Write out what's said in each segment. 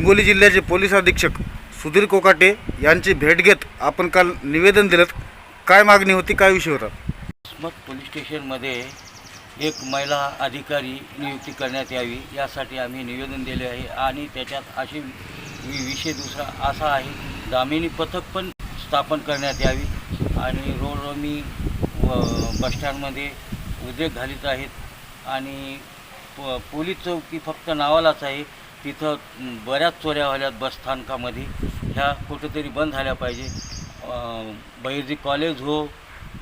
हिंगोली जिल्ह्याचे पोलीस अधीक्षक सुधीर कोकाटे यांची भेट घेत आपण काल निवेदन दिलं. काय मागणी होती काय विषय होता? मग पोलीस स्टेशनमध्ये एक महिला अधिकारी नियुक्ती करण्यात यावी यासाठी आम्ही निवेदन दिले आहे आणि त्याच्यात अशी विषय दुसरा असा आहे दामिनी पथक पण स्थापन करण्यात यावी आणि रोडरोमी व बसस्टँडमध्ये उद्योग घालीत आहेत आणि प पोलीस चौकी फक्त नावालाच आहे तिथं बऱ्याच चोऱ्या व्हाल्यात बसस्थानकामध्ये ह्या कुठेतरी बंद झाल्या पाहिजे. बहिर्जी कॉलेज हो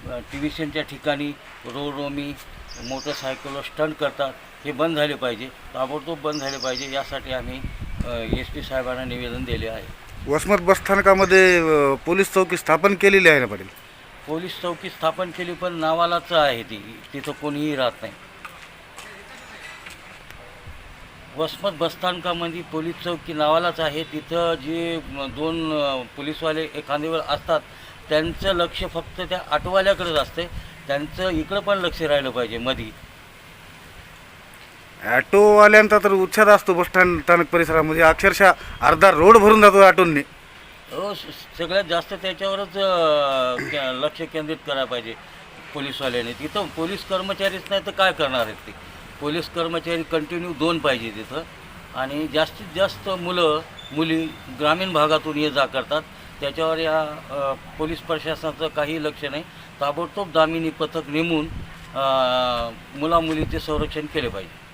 ट्युशनच्या ठिकाणी रोमी मोटरसायकलवर स्टंट करतात हे बंद झाले पाहिजे. ताबडतोब बंद झाले पाहिजे यासाठी आम्ही एस पी साहेबांना निवेदन दिले आहे. वसमत बसस्थानकामध्ये पोलीस चौकी स्थापन केलेली आहे ना पाटील? पोलीस चौकी स्थापन केली पण नावालाच आहे ती. तिथं कोणीही राहत नाही. वसमत बसस्थानकामध्ये पोलीस चौकी नावालाच आहे. तिथं जे दोन पोलीसवाले एखाद्यावर असतात त्यांचं लक्ष फक्त त्या आटवाल्याकडेच असते. त्यांचं इकडं पण लक्ष राहिलं पाहिजे मधी. ॲटोवाल्यांचा तर उच्छाद असतो बसस्टँड स्थानक परिसरामध्ये. अक्षरशः अर्धा रोड भरून जातो ॲटोंनी हो सगळ्यात जास्त त्याच्यावरच लक्ष केंद्रित करायला पाहिजे पोलीसवाल्याने. तिथं पोलीस कर्मचारीच नाही तर काय करणार आहेत ते? पोलीस कर्मचारी कंटिन्यू दोन पाहिजे तिथं. आणि जास्तीत जास्त मुलं मुली ग्रामीण भागातून ये जा करतात. त्याच्यावर या पोलीस प्रशासनाचं काही लक्ष नाही. ताबडतोब दामिनी पथक नेमून मुलामुलीचे संरक्षण केले पाहिजे.